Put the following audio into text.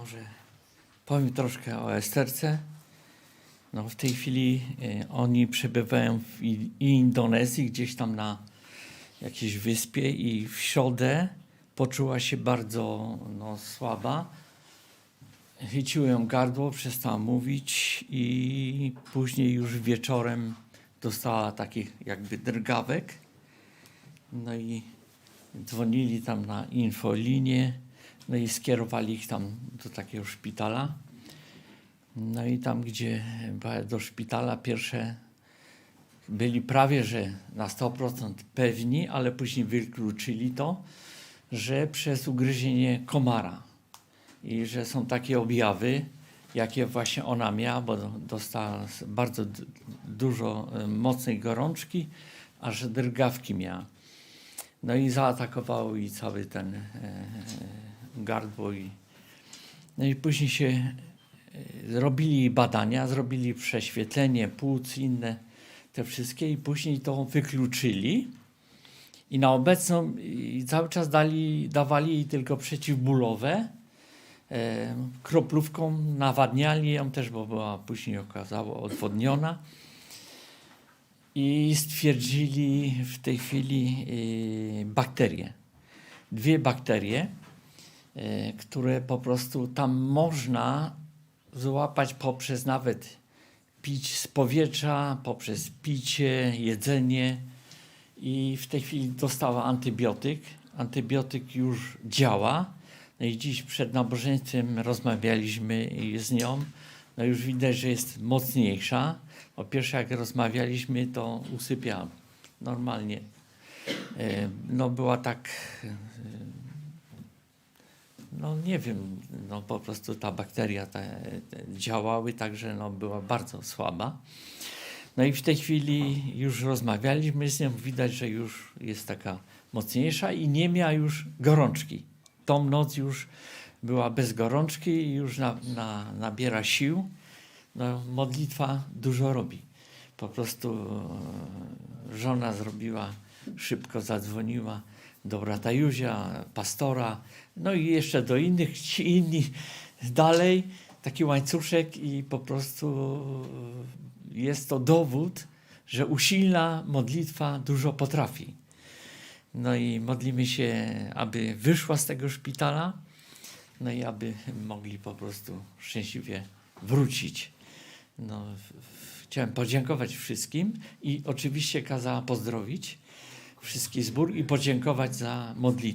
może powiem troszkę o Esterce. No, w tej chwili e, oni przebywają w Indonezji, gdzieś tam na jakiejś wyspie i w środę poczuła się bardzo no, słaba. Chyciło ją gardło, przestała mówić i później już wieczorem dostała takich jakby drgawek. No i dzwonili tam na infolinię, no i skierowali ich tam do takiego szpitala. No i tam, gdzie do szpitala, pierwsze byli prawie, że na 100% pewni, ale później wykluczyli to, że przez ugryzienie komara i że są takie objawy, jakie właśnie ona miała, bo dostała bardzo dużo e, mocnej gorączki, aż drgawki miała. No i zaatakowało i cały ten e, gardło i no i później się e, robili badania, zrobili prześwietlenie płuc, inne te wszystkie i później to wykluczyli i na obecną i cały czas dali, dawali jej tylko przeciwbólowe. E, kroplówką nawadniali ją też, bo była później okazało odwodniona. I stwierdzili w tej chwili e, bakterie. Dwie bakterie, e, które po prostu tam można złapać poprzez nawet pić z powietrza, poprzez picie, jedzenie. I w tej chwili dostała antybiotyk. Antybiotyk już działa. No i dziś przed nabożeństwem rozmawialiśmy z nią. No już widać, że jest mocniejsza. Po pierwsze, jak rozmawialiśmy, to usypiała normalnie. E, No była tak, no nie wiem, no po prostu ta bakteria te, te działały, także no była bardzo słaba. No i w tej chwili już rozmawialiśmy z nią, widać, że już jest taka mocniejsza i nie miała już gorączki. Tą noc już była bez gorączki i już na, na, nabiera sił. No, modlitwa dużo robi. Po prostu e, żona zrobiła, szybko zadzwoniła do brata Józia, pastora, no i jeszcze do innych, ci inni dalej, taki łańcuszek i po prostu jest to dowód, że usilna modlitwa dużo potrafi. No i modlimy się, aby wyszła z tego szpitala, no i aby mogli po prostu szczęśliwie wrócić. No, chciałem podziękować wszystkim i oczywiście kazała pozdrowić wszystkich zbór i podziękować za modlitwę.